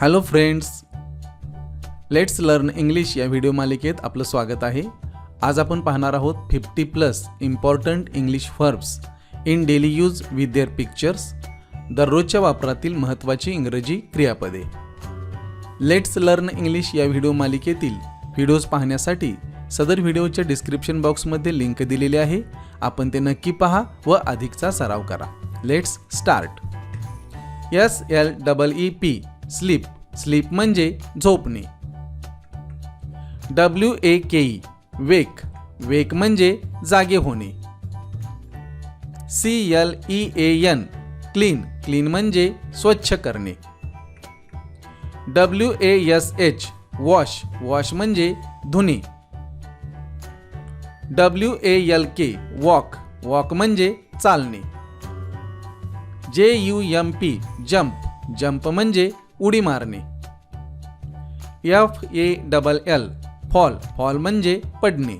Hello friends let's learn English या video मालिकेत आपलं स्वागत आहे. आज आपण पाहणार आहोत fifty plus important English verbs in daily use with their pictures दररोजच्या वापरातील महत्त्वाची इंग्रजी क्रियापदे. लेट्स लर्न इंग्लिश या व्हिडिओ मालिकेतील व्हिडिओज पाहण्यासाठी सदर व्हिडिओच्या डिस्क्रिप्शन बॉक्समध्ये लिंक दिलेली आहे. आपण ते नक्की पहा व अधिकचा सराव करा. Let's start S L double E P sleep sleep म्हणजे झोपणे. डब्ल्यू ए के ई वेक वेक म्हणजे जागे होणे. C L E A N clean clean म्हणजे स्वच्छ करणे. W A S H wash wash म्हणजे धुणे. W A L K walk walk म्हणजे चालणे. J U M P jump jump म्हणजे उडी मारणे. F A double L fall. Fall म्हणजे पडणे.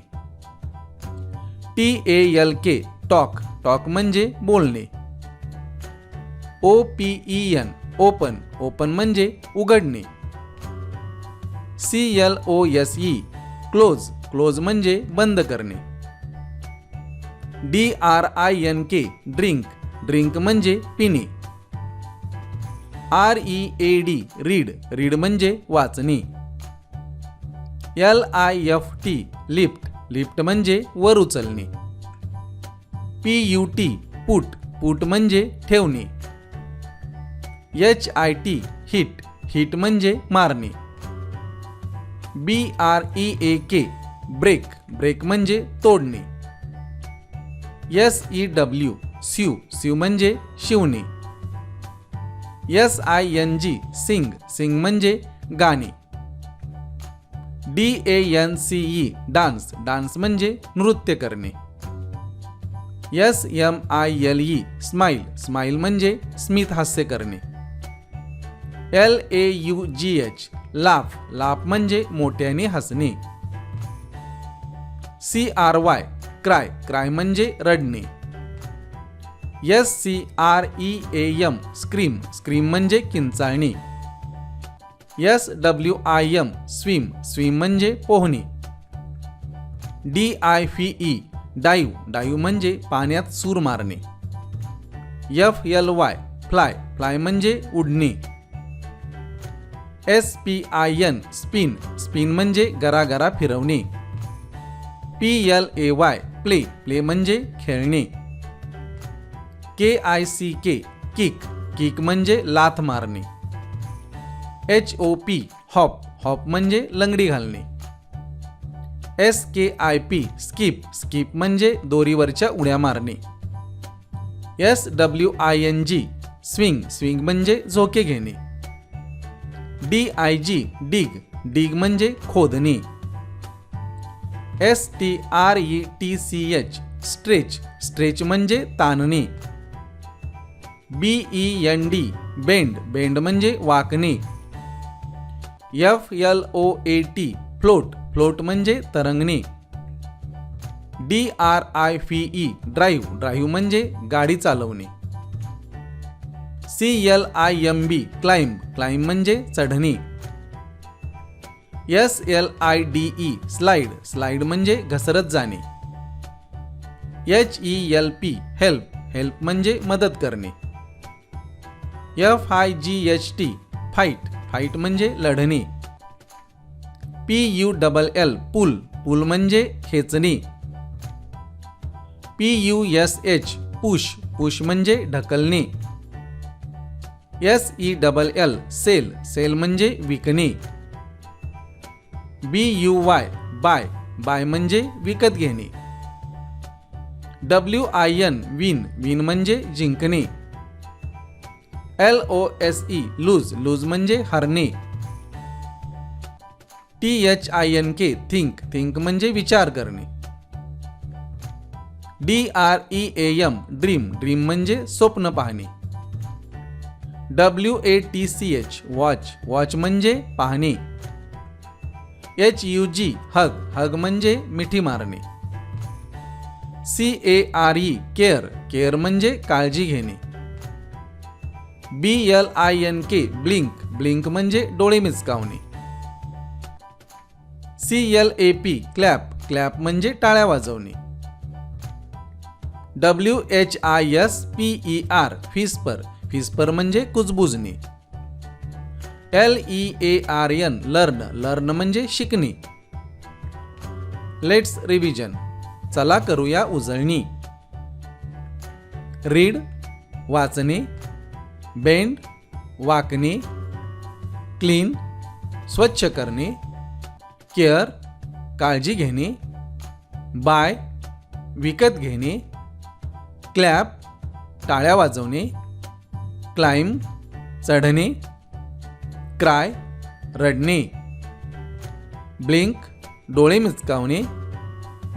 T A L K talk. Talk म्हणजे बोलणे. O P E N open. Open म्हणजे उघडणे. C L O S E close. Close म्हणजे बंद करणे. D R I N K drink. Drink म्हणजे पिणे. R E A D read read म्हणजे वाचणे. L I F T lift lift म्हणजे वर उचलणे. P U T put put म्हणजे ठेवणे. H I T hit hit म्हणजे मारणे. B R E A K break break म्हणजे तोडणे. S E W sew sew म्हणजे शिवणे. S I N G sing. Sing म्हणजे गाणे. D A N C E dance. Dance म्हणजे नृत्य करणे. S M I L E smile smile म्हणजे स्मित हास्य करणे. L A U G H laugh. Laugh म्हणजे मोठ्याने हसणे. C R Y cry. Cry म्हणजे रडणे. S C R E A M scream scream म्हणजे किंचाळणे. S W I M swim swim म्हणजे पोहणे. D I V E dive dive म्हणजे पाण्यात सूर मारणे. F L Y fly fly म्हणजे उडणे. S P I N spin spin म्हणजे गरागरा फिरवणे. P L A Y play play म्हणजे खेळणे. K I C K kick kick म्हणजे लाथ मारणे. H O P hop hop म्हणजे लंगडी घालणे. S K I P skip skip म्हणजे दोरीवरच्या उड्या मारणे. S W I N G swing swing म्हणजे झोके घेणे. D I G dig dig म्हणजे खोदणे. S T R E T C H stretch stretch म्हणजे ताणणे. B E N D bend. Bend म्हणजे वाकणे. F L O A T float. Float म्हणजे तरंगणे. D R I V E drive. Drive म्हणजे गाडी चालवणे. C L I M B climb. Climb म्हणजे चढणे. S L I D E slide. Slide म्हणजे घसरत जाणे. H E L P help. Help म्हणजे मदत करणे. F I G H T fight. Fight म्हणजे लढणे. P U double L pull. Pull म्हणजे खेचणे. P U S H push. Push म्हणजे ढकलणे. S E double L sell. Sell म्हणजे विकणे. B U Y buy. Buy म्हणजे विकत घेणे. W I N win. Win म्हणजे जिंकणे. L O S E lose lose म्हणजे हरणे. T H I N K think think म्हणजे विचार करणे. D R E A M dream dream म्हणजे स्वप्न पाहणे. W A T C H watch watch म्हणजे पाहणे. एच यू जी हग हग म्हणजे मिठी मारणे. C A R E care care म्हणजे काळजी घेणे. B L I N K blink blink म्हणजे डोळे मिचकावणे C L A P clap clap म्हणजे टाळ्या वाजवणे. W H I S P E R whisper whisper म्हणजे कुजबुजणे. L E A R N learn learn म्हणजे शिकणे. लेट्स रिव्हिजन चला करूया उजळणी. रीड वाचणे बेंड वाकणे क्लीन स्वच्छ करणे केअर काळजी घेणे बाय विकत घेणे क्लॅप टाळ्या वाजवणे क्लाइम चढणे क्राय रडणे ब्लिंक डोळे मिचकावणे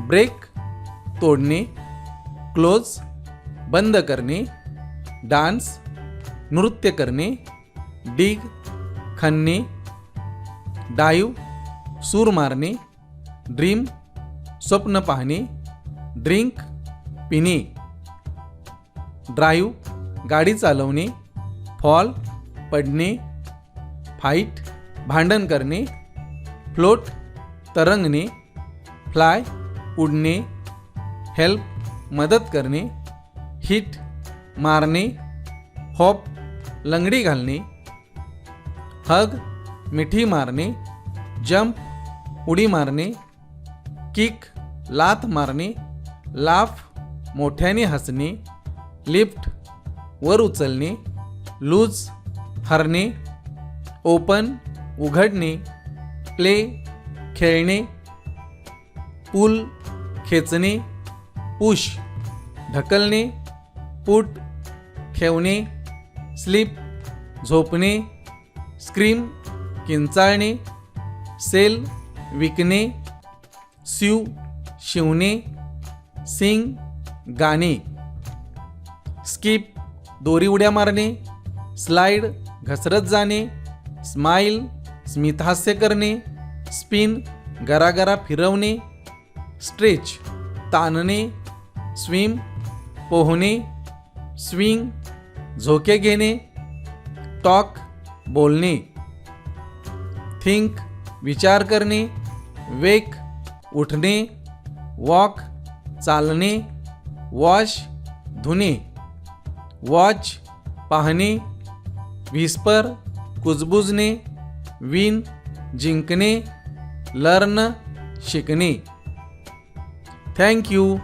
ब्रेक तोडणे क्लोज बंद करणे डान्स नृत्य करणे डिग खणणे डाईव सूर मारणे ड्रीम स्वप्न पाहणे ड्रिंक पिणे ड्राईव्ह गाडी चालवणे फॉल पडणे फाईट भांडण करणे फ्लोट तरंगणे फ्लाय उडणे हेल्प मदत करणे हिट मारणे हॉप लंगडी घालणे हग मिठी मारणे जंप उडी मारणे किक लात मारणे लाफ मोठ्याने हसणे लिफ्ट वर उचलणे लूज हरणे ओपन उघडणे प्ले खेळणे पूल खेचणे पुश ढकलणे पुट ठेवणे स्लीप झोपणे स्क्रीम किंचाळणे सेल विकणे स्यू शिवणे सिंग गाणे. स्किप दोरी उड्या मारणे स्लाइड घसरत जाणे स्माइल स्मितहास्य करणे स्पिन गरागरा फिरवणे स्ट्रेच ताणणे स्विम पोहणे स्विंग झोके घेणे टॉक बोलणे थिंक विचार करणे वेक उठणे वॉक चालणे वॉश धुणे वॉच पाहणे व्हिस्पर कुजबुजणे विन जिंकणे लर्न शिकणे. Thank you